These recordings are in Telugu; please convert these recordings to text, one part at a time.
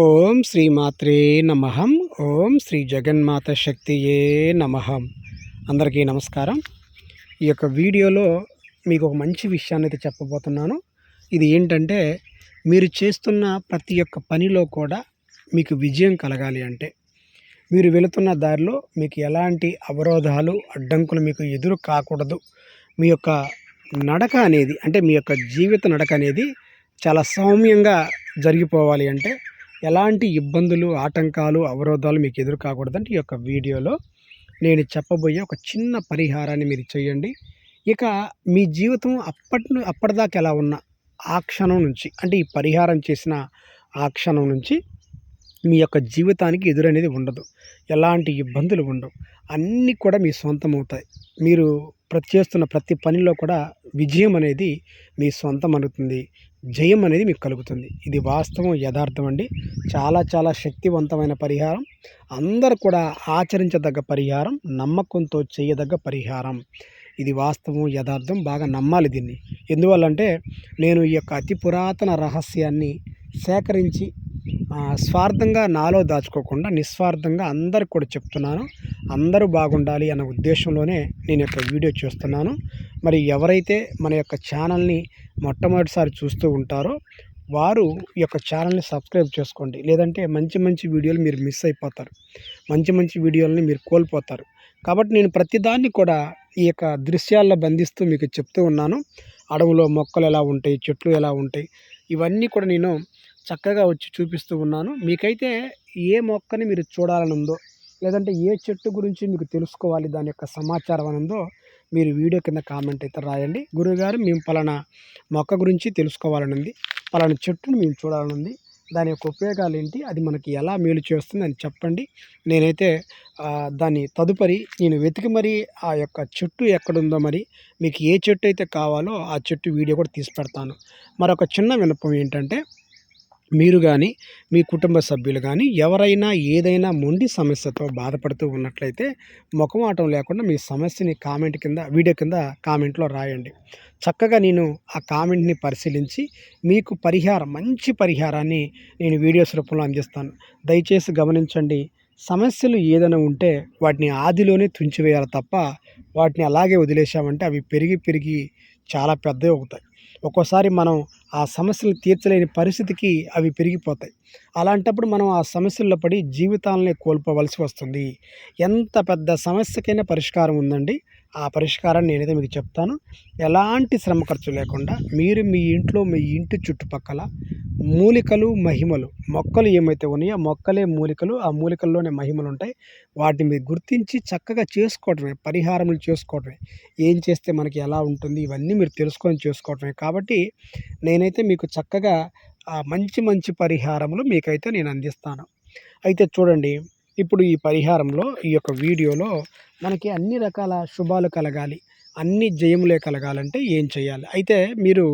ఓం శ్రీమాత్రే నమ. ఓం శ్రీ జగన్మాత శక్తియే నమ. అందరికీ నమస్కారం. ఈ యొక్క వీడియోలో మీకు ఒక మంచి విషయాన్ని అయితే చెప్పబోతున్నాను. ఇది ఏంటంటే మీరు చేస్తున్న ప్రతి ఒక్క పనిలో కూడా మీకు విజయం కలగాలి అంటే మీరు వెళుతున్న దారిలో మీకు ఎలాంటి అవరోధాలు అడ్డంకులు మీకు ఎదురు కాకూడదు. మీ యొక్క నడక అనేది అంటే మీ యొక్క జీవిత నడక అనేది చాలా సౌమ్యంగా జరిగిపోవాలి అంటే ఎలాంటి ఇబ్బందులు ఆటంకాలు అవరోధాలు మీకు ఎదురు కాకూడదంటే ఈ యొక్క వీడియోలో నేను చెప్పబోయే ఒక చిన్న పరిహారాన్ని మీరు చేయండి. ఇక మీ జీవితం అప్పటి అప్పటిదాకా ఎలా ఉన్న ఆ క్షణం నుంచి అంటే ఈ పరిహారం చేసిన ఆ క్షణం నుంచి మీ యొక్క జీవితానికి ఎదురనేది ఉండదు. ఎలాంటి ఇబ్బందులు ఉండవు. అన్నీ కూడా మీ సొంతం అవుతాయి మీరు ప్రతి చేస్తున్న ప్రతి పనిలో కూడా విజయం అనేది మీ సొంతం అవుతుంది జయం అనేది మీకు కలుగుతుంది. ఇది వాస్తవం యథార్థం అండి. చాలా చాలా శక్తివంతమైన పరిహారం. అందరు కూడా ఆచరించదగ్గ పరిహారం నమ్మకంతో చేయదగ్గ పరిహారం. ఇది వాస్తవం యథార్థం బాగా నమ్మాలి దీన్ని. ఎందువల్లంటే నేను ఈ యొక్క అతి పురాతన రహస్యాన్ని సేకరించి స్వార్థంగా నాలో దాచుకోకుండా నిస్వార్థంగా అందరికి కూడా చెప్తున్నాను. అందరూ బాగుండాలి అన్న ఉద్దేశంలోనే నేను యొక్క వీడియో చేస్తున్నాను. మరి ఎవరైతే మన యొక్క ఛానల్ని మొట్టమొదటిసారి చూస్తూ ఉంటారో వారు ఈ యొక్క ఛానల్ని సబ్స్క్రైబ్ చేసుకోండి. లేదంటే మంచి మంచి వీడియోలు మీరు మిస్ అయిపోతారు. మంచి మంచి వీడియోలని మీరు కోల్పోతారు. కాబట్టి నేను ప్రతిదాన్ని కూడా ఈ యొక్క దృశ్యాల్లో బంధిస్తూ మీకు చెప్తూ ఉన్నాను. అడవులో మొక్కలు ఎలా ఉంటాయి చెట్లు ఎలా ఉంటాయి ఇవన్నీ కూడా నేను చక్కగా వచ్చి చూపిస్తూ ఉన్నాను. మీకైతే ఏ మొక్కని మీరు చూడాలని ఉందో లేదంటే ఏ చెట్టు గురించి మీకు తెలుసుకోవాలి దాని యొక్క సమాచారం అని ఉందో మీరు వీడియో కింద కామెంట్ అయితే రాయండి. గురువుగారు మేము పలానా మొక్క గురించి తెలుసుకోవాలని ఉంది పలానా చెట్టును మేము చూడాలని ఉంది దాని యొక్క ఉపయోగాలు ఏంటి అది మనకి ఎలా మేలు చేస్తుంది అని చెప్పండి. నేనైతే దాన్ని తదుపరి నేను వెతికి మరి ఆ యొక్క చెట్టు ఎక్కడుందో మరి మీకు ఏ చెట్టు అయితే కావాలో ఆ చెట్టు వీడియో కూడా తీసి పెడతాను. మరొక చిన్న విన్నపం ఏంటంటే మీరు కానీ మీ కుటుంబ సభ్యులు కానీ ఎవరైనా ఏదైనా మొండి సమస్యతో బాధపడుతూ ఉన్నట్లయితే ముఖమాటం లేకుండా మీ సమస్యని కామెంట్ కింద వీడియో కింద కామెంట్లో రాయండి. చక్కగా నేను ఆ కామెంట్ని పరిశీలించి మీకు పరిహారం మంచి పరిహారాన్ని నేను వీడియోస్ రూపంలో అందిస్తాను. దయచేసి గమనించండి సమస్యలు ఏదైనా ఉంటే వాటిని ఆదిలోనే తుంచివేయాలి తప్ప వాటిని అలాగే వదిలేసామంటే అవి పెరిగి పెరిగి చాలా పెద్దవి అవుతాయి. ఒక్కోసారి మనం ఆ సమస్యలు తీర్చలేని పరిస్థితికి అవి పెరిగిపోతాయి. అలాంటప్పుడు మనం ఆ సమస్యల్లో పడి జీవితాలని కోల్పోవలసి వస్తుంది. ఎంత పెద్ద సమస్యకైనా పరిష్కారం ఉందండి. ఆ పరిష్కారాన్ని నేనైతే మీకు చెప్తాను. ఎలాంటి శ్రమ ఖర్చు లేకుండా మీరు మీ ఇంట్లో మీ ఇంటి చుట్టుపక్కల మూలికలు మహిమలు మొక్కలు ఏమైతే ఉన్నాయో ఆ మొక్కలే మూలికలు ఆ మూలికల్లోనే మహిమలు ఉంటాయి. వాటిని మీరు గుర్తించి చక్కగా చేసుకోవటమే పరిహారములు చేసుకోవటమే. ఏం చేస్తే మనకి ఎలా ఉంటుంది? ఇవన్నీ మీరు తెలుసుకొని చేసుకోవటమే. కాబట్టి నేను నేనైతే మీకు చక్కగా ఆ మంచి మంచి పరిహారములు మీకైతే నేను అందిస్తాను. అయితే చూడండి ఇప్పుడు ఈ పరిహారంలో ఈ యొక్క వీడియోలో మనకి అన్ని రకాల శుభాలు కలగాలి. అన్ని జయములే కలగాలంటే ఏం చేయాలి? అయితే మీరు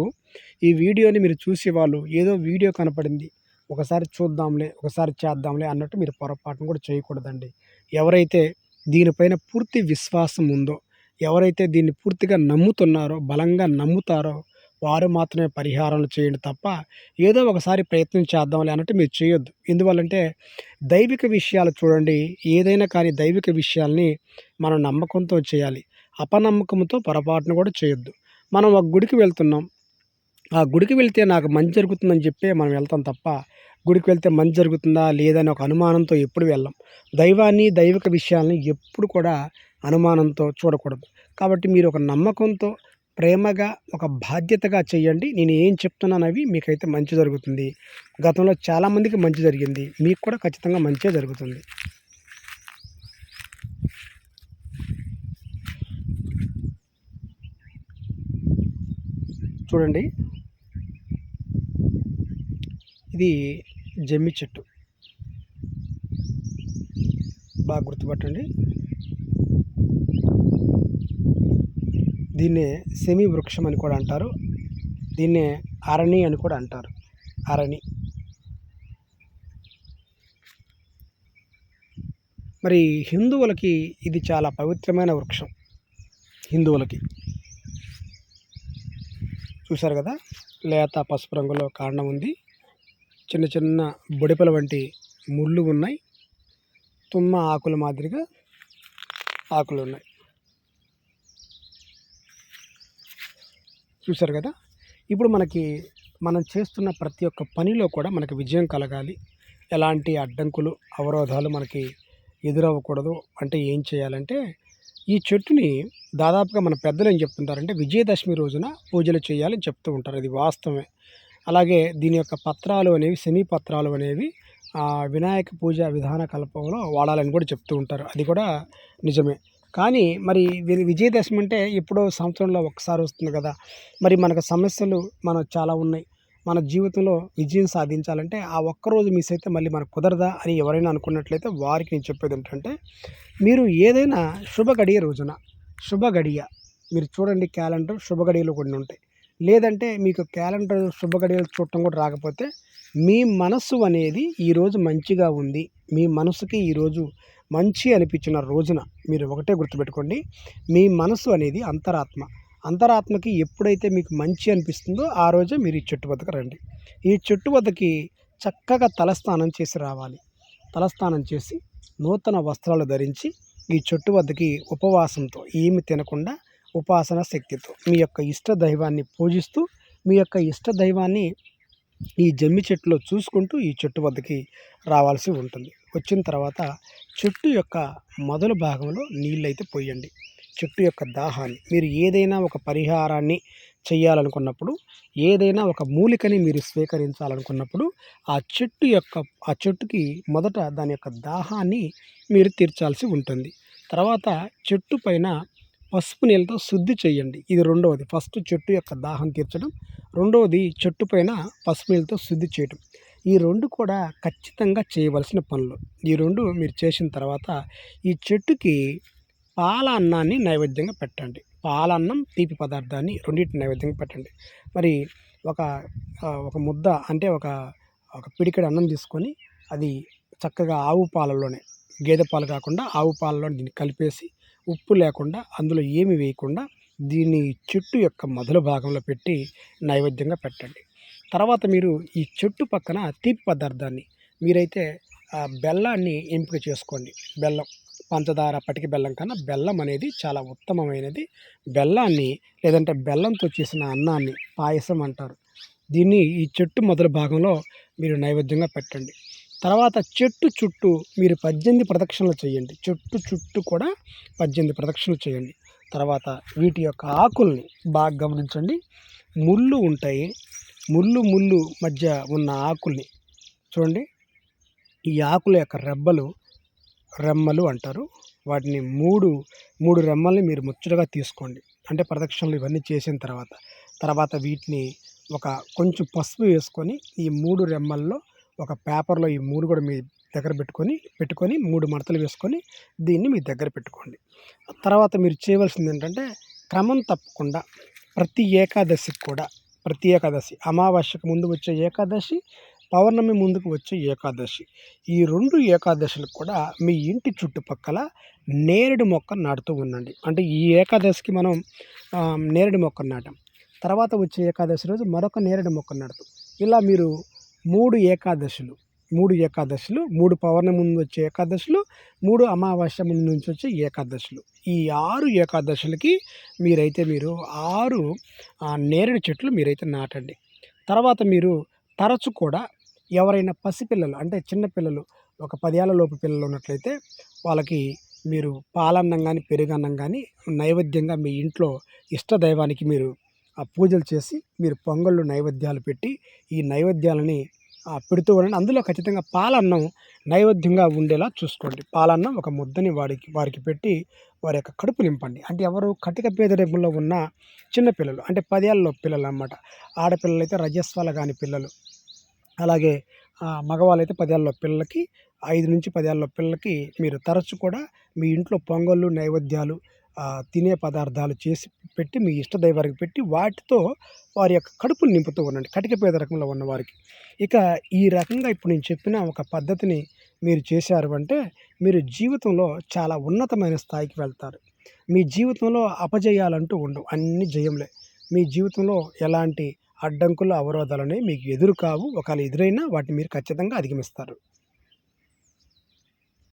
ఈ వీడియోని మీరు చూసే వాళ్ళు ఏదో వీడియో కనపడింది ఒకసారి చూద్దాంలే ఒకసారి చేద్దాంలే అన్నట్టు మీరు పొరపాటును కూడా చేయకూడదండి. ఎవరైతే దీనిపైన పూర్తి విశ్వాసం ఉందో ఎవరైతే దీన్ని పూర్తిగా నమ్ముతున్నారో బలంగా నమ్ముతారో వారు మాత్రమే పరిహారాలు చేయండి తప్ప ఏదో ఒకసారి ప్రయత్నం చేద్దాంలే అన్నట్టు మీరు చేయొద్దు. ఎందువల్లంటే దైవిక విషయాలు చూడండి ఏదైనా కానీ దైవిక విషయాల్ని మనం నమ్మకంతో చేయాలి. అపనమ్మకంతో పొరపాటును కూడా చేయొద్దు. మనం ఒక గుడికి వెళ్తున్నాం. ఆ గుడికి వెళ్తే నాకు మంచి జరుగుతుందని చెప్పి మనం వెళ్తాం తప్ప గుడికి వెళ్తే మంచి జరుగుతుందా లేదని ఒక అనుమానంతో ఎప్పుడు వెళ్ళం. దైవాన్ని దైవిక విషయాలని ఎప్పుడు కూడా అనుమానంతో చూడకూడదు. కాబట్టి మీరు ఒక నమ్మకంతో ప్రేమగా ఒక బాధ్యతగా చేయండి. నేను ఏం చెప్తున్నాను అవి మీకైతే మంచి జరుగుతుంది. గతంలో చాలామందికి మంచి జరిగింది. మీకు కూడా ఖచ్చితంగా మంచే జరుగుతుంది. చూడండి. ఇది జమ్మి చెట్టు. బాగా గుర్తుపట్టండి. దీన్నే సెమీ వృక్షం అని కూడా అంటారు. దీన్నే అరణి అని కూడా అంటారు. అరణి. మరి హిందువులకి ఇది చాలా పవిత్రమైన వృక్షం. హిందువులకి. చూశారు కదా? లేత పసుపు రంగులో కాండం ఉంది. చిన్న చిన్న బొడిపల వంటి ముళ్ళు ఉన్నాయి. తుమ్మ ఆకుల మాదిరిగా ఆకులు ఉన్నాయి. చూశారు కదా? ఇప్పుడు మనకి మనం చేస్తున్న ప్రతి ఒక్క పనిలో కూడా మనకి విజయం కలగాలి. ఎలాంటి అడ్డంకులు అవరోధాలు మనకి ఎదురవ్వకూడదు. అంటే ఏం చేయాలంటే ఈ చెట్టుని దాదాపుగా మన పెద్దలు ఏం చెప్తుంటారంటే విజయదశమి రోజున పూజలు చేయాలని చెప్తూ ఉంటారు. అది వాస్తవమే. అలాగే దీని యొక్క పత్రాలు అనేవి శని పత్రాలు అనేవి వినాయక పూజ విధాన కల్పంలో వాడాలని కూడా చెప్తూ ఉంటారు. అది కూడా నిజమే. కానీ మరి విజయదశమి అంటే ఎప్పుడో సంవత్సరంలో ఒకసారి వస్తుంది కదా. మరి మనకు సమస్యలు మనకు చాలా ఉన్నాయి. మన జీవితంలో విజయం సాధించాలంటే ఆ ఒక్కరోజు మిస్ అయితే మళ్ళీ మనకు కుదరదా అని ఎవరైనా అనుకున్నట్లయితే వారికి నేను చెప్పేది ఏంటంటే మీరు ఏదైనా శుభ గడియ రోజున శుభ గడియ మీరు చూడండి క్యాలెండర్ శుభ గడియలు కొన్ని ఉంటాయి. లేదంటే మీకు క్యాలెండర్ శుభ గడియలు చూడటం కూడా రాకపోతే మీ మనసు అనేది ఈరోజు మంచిగా ఉంది. మీ మనసుకి ఈరోజు మంచి అనిపించిన రోజున మీరు ఒకటే గుర్తుపెట్టుకోండి. మీ మనసు అనేది అంతరాత్మ. అంతరాత్మకి ఎప్పుడైతే మీకు మంచి అనిపిస్తుందో ఆ రోజే మీరు ఈ చెట్టు వద్దకు రండి. ఈ చెట్టు వద్దకి చక్కగా తలస్నానం చేసి రావాలి. తలస్నానం చేసి నూతన వస్త్రాలు ధరించి ఈ చెట్టు వద్దకి ఉపవాసంతో ఏమి తినకుండా ఉపాసన శక్తితో మీ యొక్క ఇష్ట దైవాన్ని పూజిస్తూ మీ యొక్క ఇష్ట దైవాన్ని ఈ జమ్మి చెట్టులో చూసుకుంటూ ఈ చెట్టు వద్దకి రావాల్సి ఉంటుంది. వచ్చిన తర్వాత చెట్టు యొక్క మొదలు భాగంలో నీళ్ళైతే పోయండి. చెట్టు యొక్క దాహాన్ని మీరు ఏదైనా ఒక పరిహారాన్ని చేయాలనుకున్నప్పుడు ఏదైనా ఒక మూలికని మీరు స్వీకరించాలనుకున్నప్పుడు ఆ చెట్టు యొక్క ఆ చెట్టుకి మొదట దాని యొక్క దాహాన్ని మీరు తీర్చాల్సి ఉంటుంది. తర్వాత చెట్టు పైన పసుపు నీళ్ళతో శుద్ధి చేయండి. ఇది రెండవది. ఫస్ట్ చెట్టు యొక్క దాహం తీర్చడం రెండవది చెట్టు పైన పసుపు నీళ్ళతో శుద్ధి చేయడం ఈ రెండు కూడా ఖచ్చితంగా చేయవలసిన పనులు. ఈ రెండు మీరు చేసిన తర్వాత ఈ చెట్టుకి పాల అన్నాన్ని నైవేద్యంగా పెట్టండి. పాలన్నం తీపి పదార్థాన్ని రెండింటిని నైవేద్యంగా పెట్టండి. మరి ఒక ఒక ముద్ద అంటే ఒక ఒక పిడికెడు అన్నం తీసుకొని అది చక్కగా ఆవు పాలలోనే గేదె పాలు కాకుండా ఆవు పాలలో దీన్ని కలిపేసి ఉప్పు లేకుండా అందులో ఏమి వేయకుండా దీన్ని చెట్టు యొక్క మొదలు భాగంలో పెట్టి నైవేద్యంగా పెట్టండి. తర్వాత మీరు ఈ చెట్టు పక్కన తీపి పదార్థాన్ని మీరైతే ఆ బెల్లాన్ని ఎంపిక చేసుకోండి. బెల్లం పంచదార పటికి బెల్లం కన్నా బెల్లం అనేది చాలా ఉత్తమమైనది. బెల్లాన్ని లేదంటే బెల్లంతో చేసిన అన్నాన్ని పాయసం అంటారు. దీన్ని ఈ చెట్టు మొదటి భాగంలో మీరు నైవేద్యంగా పెట్టండి. తర్వాత చెట్టు చుట్టూ మీరు పద్దెనిమిది ప్రదక్షిణలు చేయండి. చెట్టు చుట్టూ కూడా పద్దెనిమిది ప్రదక్షిణలు చేయండి. తర్వాత వీటి యొక్క ఆకుల్ని బాగా గమనించండి. ముళ్ళు ఉంటాయి. ముళ్ళు ముళ్ళు మధ్య ఉన్న ఆకుల్ని చూడండి. ఈ ఆకుల యొక్క రెబ్బలు రెమ్మలు అంటారు. వాటిని మూడు మూడు రెమ్మల్ని మీరు ముచ్చటగా తీసుకోండి. అంటే ప్రదక్షిణలు ఇవన్నీ చేసిన తర్వాత. తర్వాత వీటిని ఒక కొంచెం పసుపు వేసుకొని ఈ మూడు రెమ్మల్లో ఒక పేపర్లో ఈ మూడు కూడా మీ దగ్గర పెట్టుకొని పెట్టుకొని మూడు మడతలు వేసుకొని దీన్ని మీ దగ్గర పెట్టుకోండి. తర్వాత మీరు చేయవలసింది ఏంటంటే క్రమం తప్పకుండా ప్రతి ఏకాదశికి కూడా ప్రతి ఏకాదశి. అమావాస్యకు ముందు వచ్చే ఏకాదశి పౌర్ణమి ముందుకు వచ్చే ఏకాదశి. ఈ రెండు ఏకాదశులు కూడా మీ ఇంటి చుట్టుపక్కల నేరేడు మొక్క నాటుతూ ఉండండి. అంటే ఈ ఏకాదశికి మనం నేరేడు మొక్క నాటాం. తర్వాత వచ్చే ఏకాదశి రోజు మరొక నేరేడు మొక్క నాటుతాం. ఇలా మీరు మూడు ఏకాదశులు మూడు ఏకాదశులు మూడు పౌర్ణమి ముందు వచ్చే ఏకాదశులు మూడు అమావాస్య ముందు నుంచి వచ్చే ఏకాదశులు. ఈ ఆరు ఏకాదశులకి మీరైతే మీరు ఆరు నేరేడు చెట్లు మీరైతే నాటండి. తర్వాత మీరు తరచు కూడా ఎవరైనా పసిపిల్లలు అంటే చిన్నపిల్లలు ఒక పదేళ్ళ లోపు పిల్లలు ఉన్నట్లయితే వాళ్ళకి మీరు పాలన్నం కానీ పెరుగన్నం కానీ నైవేద్యంగా మీ ఇంట్లో ఇష్ట దైవానికి మీరు ఆ పూజలు చేసి మీరు పొంగళ్ళు నైవేద్యాలు పెట్టి ఈ నైవేద్యాలని పెడుతూ ఉండండి. అందులో ఖచ్చితంగా పాలన్నం నైవేద్యంగా ఉండేలా చూసుకోండి. పాలన్నం ఒక ముద్దని వాడికి వారికి పెట్టి వారి యొక్క కడుపు నింపండి. అంటే ఎవరు కటిక పేదరికంలో ఉన్న చిన్నపిల్లలు అంటే పదేళ్ళలో పిల్లలు అన్నమాట ఆడపిల్లలు అయితే రజస్వాల కాని పిల్లలు అలాగే మగవాళ్ళైతే పదేళ్ళ పిల్లలకి ఐదు నుంచి పదేళ్ళ పిల్లలకి మీరు తరచు కూడా మీ ఇంట్లో పొంగళ్ళు నైవేద్యాలు తినే పదార్థాలు చేసి పెట్టి మీ ఇష్ట దైవానికి పెట్టి వాటితో వారి యొక్క కడుపులు నింపుతూ ఉండండి. కటిక పేద రకంలో ఉన్నవారికి ఇక ఈ రకంగా ఇప్పుడు నేను చెప్పిన ఒక పద్ధతిని మీరు చేశారు అంటే మీరు జీవితంలో చాలా ఉన్నతమైన స్థాయికి వెళ్తారు. మీ జీవితంలో అపజయాలంటూ ఉండవు. అన్ని జయంలే మీ జీవితంలో ఎలాంటి అడ్డంకులు అవరోధాలని మీకు ఎదురు కావు ఒకవేళ ఎదురైనా వాటిని మీరు ఖచ్చితంగా అధిగమిస్తారు.